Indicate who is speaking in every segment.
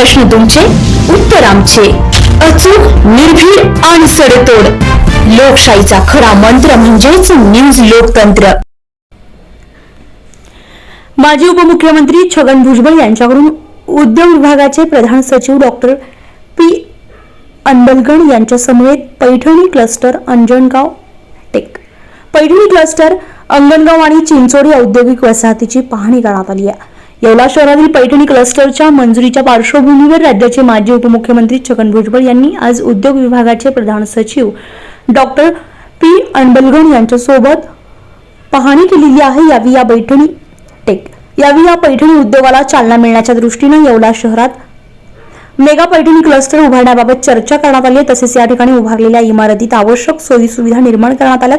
Speaker 1: प्रश्न तुमचे उत्तर आमचे. अचूक निर्भीड आणि सडेतोड. लोकशाहीचा खरा मंत्र म्हणजेच न्यूज लोकतंत्र. माजी उपमुख्यमंत्री छगन भुजबळ यांच्याकडून उद्योग विभागाचे प्रधान सचिव डॉक्टर पी अंबलगण यांच्या समवेत Paithani cluster Anjangaon tech. Paithani cluster Angangaon आणि चिंचोडी औद्योगिक वसाहतीची पाहणी करण्यात आली आहे. येवला शहरातील पैठणी क्लस्टरच्या मंजुरीच्या पार्श्वभूमीवर राज्याचे माजी उपमुख्यमंत्री छगन भुजबळ यांनी आज उद्योग विभागाचे प्रधान सचिव डॉक्टर पी. अंडलगण यांच्यासोबत पाहणी केलेली आहे. यावी या पैठणी टेक यावी या पैठणी उद्योगाला चालना मिळण्याच्या दृष्टीनं येवला शहरात मेगा पैठणी क्लस्टर उभारण्याबाबत चर्चा करण्यात आली तसेच या ठिकाणी उभारलेल्या इमारतीत आवश्यक सोयी सुविधा निर्माण करण्यात आल्यात.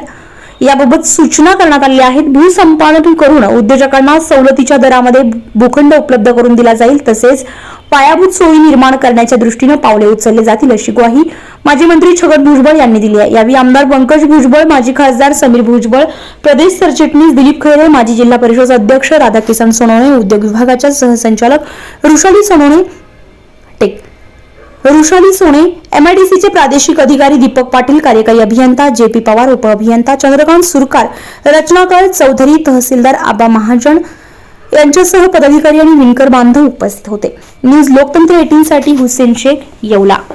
Speaker 1: याबाबत सूचना करण्यात आल्या आहेत. भूसंपादन करून उद्योजकांना सवलतीच्या दरामध्ये भूखंड उपलब्ध करून दिला जाईल तसेच पायाभूत सोयी निर्माण करण्याच्या दृष्टीनं पावले उचलले जातील अशी ग्वाही माजी मंत्री छगन भुजबळ यांनी दिली आहे. यावेळी आमदार पंकज भुजबळ माजी खासदार समीर भुजबळ प्रदेश सरचिटणीस दिलीप खैरे माजी जिल्हा परिषद अध्यक्ष राधाकिसन सोनवणे उद्योग विभागाच्या सहसंचालक ऋषाली सोनवणे ऋषाली सोने एमआयडीसीचे प्रादेशिक अधिकारी दीपक पाटील कार्यकारी अभियंता जे पी पवार उपअभियंता चंद्रकांत सुरकार रचनाकर चौधरी तहसीलदार आबा महाजन यांच्यासह पदाधिकारी आणि विणकर बांधव उपस्थित होते. न्यूज लोकतंत्र एटीन साठी हुसेन शेख येवला.